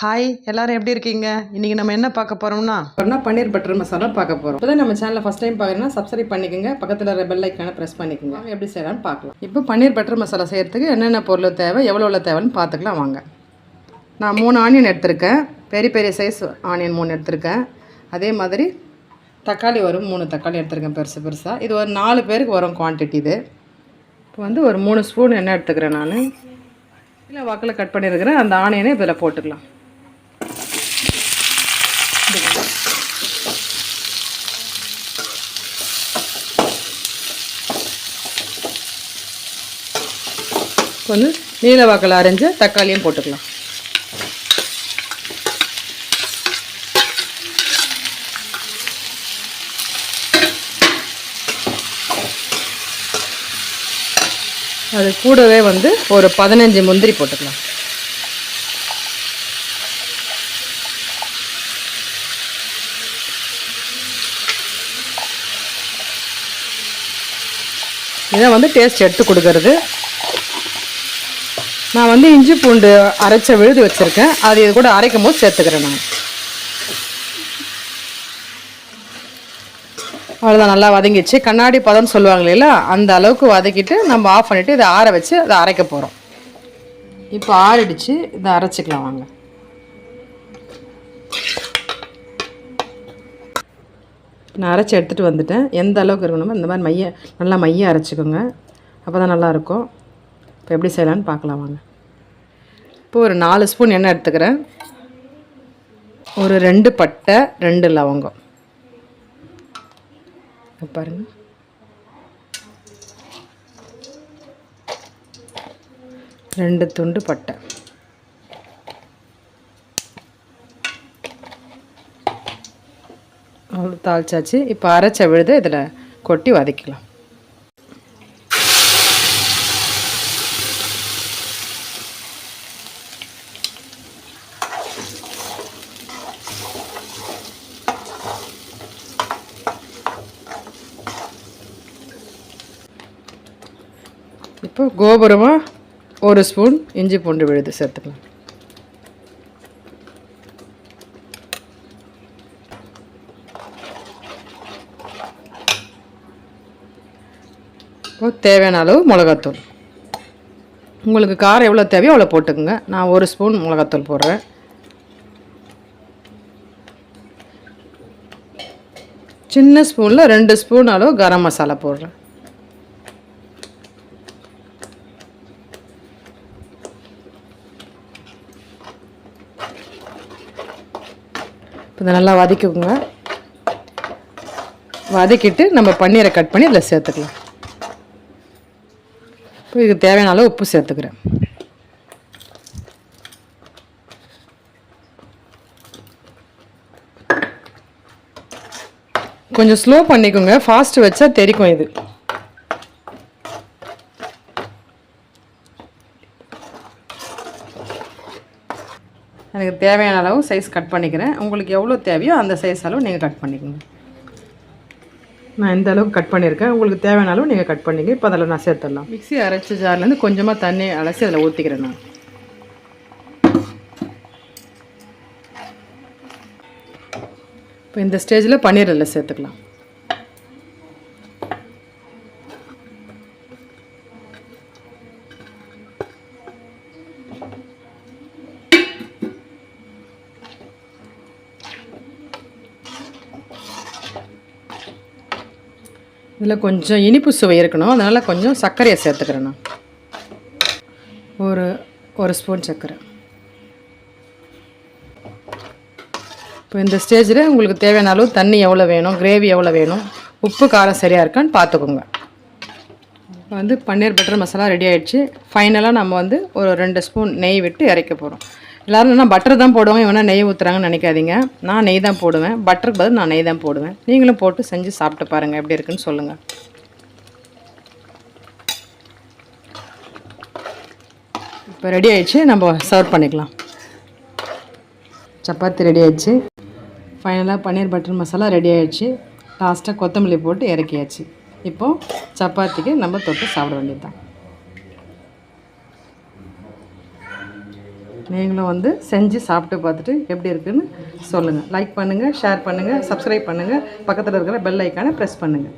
Hi எல்லாரும் எப்படி இருக்கீங்க? இன்றைக்கி நம்ம என்ன பார்க்க போகிறோம்னா அப்புறம்னா பன்னீர் பட்டர் மசாலா பார்க்க போகிறோம் இப்போ நம்ம சேனலை ஃபஸ்ட் டைம் பார்க்குறீங்கன்னா சப்ஸ்கிரைப் பண்ணிக்கோங்க. பக்கத்தில் இருக்க பெல் ஐக்கான ப்ரெஸ் பண்ணிக்கோங்க. எப்படி செய்யலாம்னு பார்க்கலாம். இப்போ பன்னீர் பட்டர் மசாலா செய்கிறதுக்கு என்னென்ன பொருள் தேவை எவ்வளோ எவ்வளோ தேவைன்னு பார்த்துக்கலாம் வாங்க. நான் மூணு ஆனியன் எடுத்திருக்கேன். பெரிய பெரிய சைஸ் ஆனியன் மூணு எடுத்திருக்கேன். அதே மாதிரி தக்காளி வரும் மூணு தக்காளி எடுத்திருக்கேன் பெருசு பெருசாக இது ஒரு நாலு பேருக்கு வரும் குவான்டிட்டி இது. இப்போ வந்து ஒரு மூணு ஸ்பூன் எண்ணெய் எடுத்துக்கிறேன் நான். இல்லை வாக்கில் கட் பண்ணியிருக்கிறேன் அந்த ஆனியனை இதில் போட்டுக்கலாம். கொஞ்சம் நீல வாக்கில் அரைஞ்ச தக்காளியும் போட்டுக்கலாம். அது கூடவே வந்து ஒரு பதினஞ்சு முந்திரி போட்டுக்கலாம். இதை வந்து டேஸ்ட் எடுத்து கொடுக்கறது. நான் வந்து இஞ்சி பூண்டு அரைச்ச விழுது வச்சுருக்கேன். அது இது கூட அரைக்கும் போது சேர்த்துக்கிறேன் நான். அவ்வளோதான் நல்லா வதங்கிச்சு கண்ணாடி பதம்னு சொல்லுவாங்க இல்லையா? அந்த அளவுக்கு வதக்கிட்டு நம்ம ஆஃப் பண்ணிவிட்டு இதை ஆற வச்சு அதை அரைக்க போகிறோம் இப்போ ஆறிடுச்சு. இதை அரைச்சிக்கலாம் வாங்க. நான் அரைச்சி எடுத்துகிட்டு வந்துட்டேன். எந்த அளவுக்கு இருக்கணுமோ இந்த மாதிரி மைய நல்லா மைய அரைச்சிக்கோங்க. அப்போ தான் நல்லாயிருக்கும் இப்போ எப்படி செய்யலான்னு பார்க்கலாம் வாங்க. இப்போ ஒரு நாலு ஸ்பூன் எண்ணெய் எடுத்துக்கிறேன். ஒரு ரெண்டு பட்டை ரெண்டு லவங்கம். பாருங்கள் பாருங்க. ரெண்டு துண்டு பட்டை அவ்வளோ தாளிச்சாச்சு. இப்போ அரைச்ச விழுது இதில் கொட்டி வதக்கலாம் இப்போ கோபுரமாக ஒரு ஸ்பூன் இஞ்சி பூண்டு விழுது சேர்த்துக்கலாம். தேவையான அளவு மிளகாத்தூள். உங்களுக்கு காரம் எவ்வளோ தேவையோ அவ்வளோ போட்டுக்கோங்க. நான் ஒரு ஸ்பூன் மிளகாத்தூள் போடுறேன். சின்ன ஸ்பூனில் ரெண்டு ஸ்பூன் அளவு கரம் மசாலா போடுறேன். இப்போ இதை நல்லா வதக்கிக்கோங்க. வதக்கிட்டு நம்ம பன்னீரை கட் பண்ணி அதில் சேர்த்துக்கலாம். இப்போ இதுக்கு தேவையான அளவு உப்பு சேர்த்துக்கிறேன். கொஞ்சம் ஸ்லோ பண்ணிக்கோங்க. ஃபாஸ்ட் வச்சா தெரிக்கும் இது. எனக்கு தேவையான அளவு சைஸ் கட் பண்ணிக்கிறேன். உங்களுக்கு எவ்வளோ தேவையோ அந்த சைஸ் அளவு நீங்கள் கட் பண்ணிக்கோங்க. நான் இந்த அளவுக்கு கட் பண்ணியிருக்கேன். உங்களுக்கு தேவையான அளவு நீங்கள் கட் பண்ணிங்க. இப்போ அதில் நான் சேர்த்துடலாம். மிக்ஸி அரைச்ச ஜார்லேருந்து கொஞ்சமாக தண்ணி அலசி அதில் ஊற்றிக்கிறேன் நான். இப்போ இந்த ஸ்டேஜில் பன்னீர் அதில் சேர்த்துக்கலாம். இதில் கொஞ்சம் இனிப்பு சுவை இருக்கணும். அதனால் கொஞ்சம் சர்க்கரையை சேர்த்துக்கிறேன் நான். ஒரு ஒரு ஸ்பூன் சர்க்கரை. இப்போ இந்த ஸ்டேஜில் உங்களுக்கு தேவையான அளவு தண்ணி எவ்வளோ வேணும் கிரேவி எவ்வளோ வேணும் உப்பு காரம் சரியாக இருக்கான்னு பார்த்துக்கோங்க. இப்போ வந்து பன்னீர் பட்டர் மசாலா ரெடி ஆகிடுச்சு ஃபைனலாக நம்ம வந்து ஒரு ரெண்டு ஸ்பூன் நெய் விட்டு இறக்க போகிறோம் எல்லோரும் என்ன பட்டர் தான் போடுவாங்க இவனா நெய் ஊற்றுறாங்கன்னு நினைக்காதீங்க. நான் நெய் தான் போடுவேன். பட்டருக்கு பதில் நான் நெய் தான் போடுவேன். நீங்களும் போட்டு செஞ்சு சாப்பிட்டு பாருங்கள் எப்படி இருக்குன்னு சொல்லுங்கள் இப்போ ரெடி ஆயிடுச்சு நம்ம சர்வ் பண்ணிக்கலாம். சப்பாத்தி ரெடி ஆயிடுச்சு. ஃபைனலாக பன்னீர் பட்டர் மசாலா ரெடி ஆயிடுச்சு. லாஸ்ட்டாக கொத்தமல்லி போட்டு இறக்கியாச்சு. இப்போது சப்பாத்திக்கு நம்ம தொட்டு சாப்பிட வேண்டியது தான் நீங்களும் வந்து செஞ்சு சாப்பிட்டு பார்த்துட்டு எப்படி இருக்குன்னு சொல்லுங்கள் லைக் பண்ணுங்கள் ஷேர் பண்ணுங்கள் சப்ஸ்கிரைப் பண்ணுங்கள் பக்கத்தில் இருக்கிற பெல் ஐக்கானை ப்ரெஸ் பண்ணுங்கள்